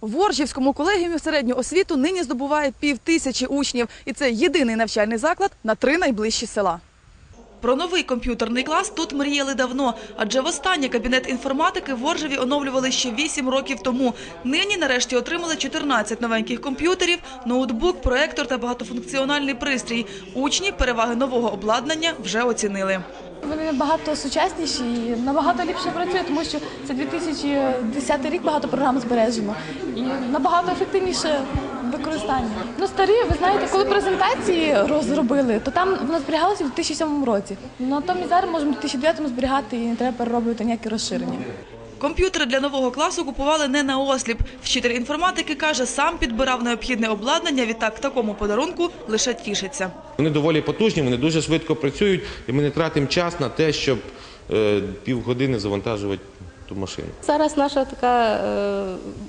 В Оржівському колегіумі середню освіту нині здобуває пів тисячі учнів, і це єдиний навчальний заклад на три найближчі села. Про новий комп'ютерний клас тут мріяли давно, адже востаннє кабінет інформатики в Оржеві оновлювали ще 8 років тому. Нині нарешті отримали 14 новеньких комп'ютерів, ноутбук, проектор та багатофункціональний пристрій. Учні переваги нового обладнання вже оцінили. Вони набагато сучасніші і набагато ліпше працюють, тому що це 2010 рік багато програм збережено і набагато ефективніше використання. Ну старі, ви знаєте, коли презентації розробили, то там воно зберігалося в 2007 році. Натомість зараз можемо в 2009 зберігати і не треба перероблювати ніякі розширення. Комп'ютери для нового класу купували не на осліп. Вчитель інформатики каже, сам підбирав необхідне обладнання. Відтак такому подарунку лише тішиться. Вони доволі потужні, вони дуже швидко працюють, і ми не тратимо час на те, щоб е, півгодини завантажувати ту машину. Зараз наша така е,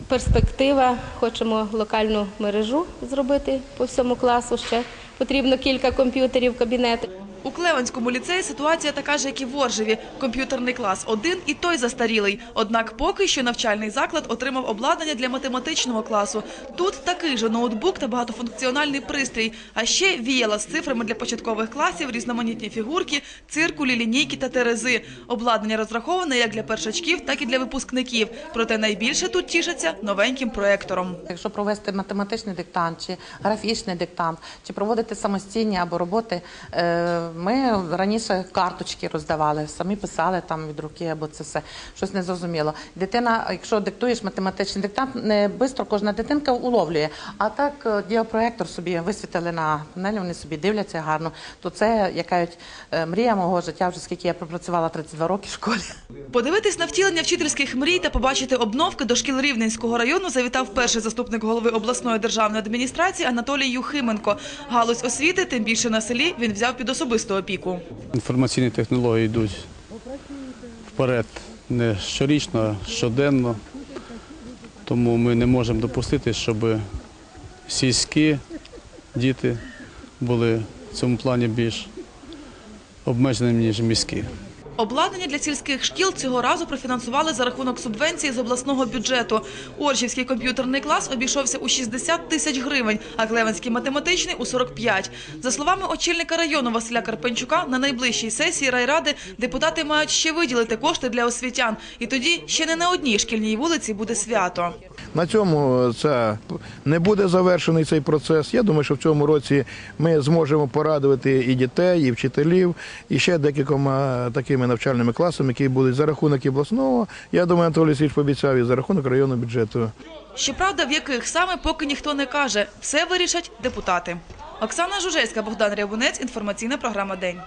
перспектива. Хочемо локальну мережу зробити по всьому класу. Ще потрібно кілька комп'ютерів в кабінети. У Клеванському ліцеї ситуація така ж, як і в Оржеві. Комп'ютерний клас один і той застарілий. Однак поки що навчальний заклад отримав обладнання для математичного класу. Тут такий же ноутбук та багатофункціональний пристрій. А ще віяла з цифрами для початкових класів, різноманітні фігурки, циркулі, лінійки та терези. Обладнання розраховане як для першачків, так і для випускників. Проте найбільше тут тішаться новеньким проектором. Якщо провести математичний диктант чи графічний диктант, чи проводити самостійні або роботи, е, ми раніше карточки роздавали, самі писали там від руки, або це все щось незрозуміло. Дитина, якщо диктуєш математичний диктант, не швидко кожна дитинка уловлює. А так е, діопроектор собі висвітили на панелі, вони собі дивляться гарно. То це як е, мрія мого життя, вже скільки я пропрацювала 32 роки в школі. Подивитись на втілення вчительських мрій та побачити обновки до шкіл Рівненського району завітав перший заступник голови обласної державної адміністрації Анатолій Юхименко. Галузь освіти, тим більше на селі, він взяв під особисту опіку. Інформаційні технології йдуть вперед не щорічно, а щоденно. Тому ми не можемо допустити, щоб сільські діти були в цьому плані більш обмеженими, ніж міські. Обладнання для сільських шкіл цього разу профінансували за рахунок субвенції з обласного бюджету. Оржівський комп'ютерний клас обійшовся у 60 тисяч гривень, а Клевенський математичний – у 45. За словами очільника району Василя Карпенчука, на найближчій сесії райради депутати мають ще виділити кошти для освітян. І тоді ще не на одній шкільній вулиці буде свято. На цьому це не буде завершений цей процес. Я думаю, що в цьому році ми зможемо порадувати і дітей, і вчителів, і ще декількома такими навчальними класами, які будуть за рахунок і обласного. Я думаю, Анатолій Січ пообіцяв і за рахунок районного бюджету. Щоправда, в яких саме поки ніхто не каже. Все вирішать депутати. Оксана Жужельська, Богдан Рябунець. Інформаційна програма День.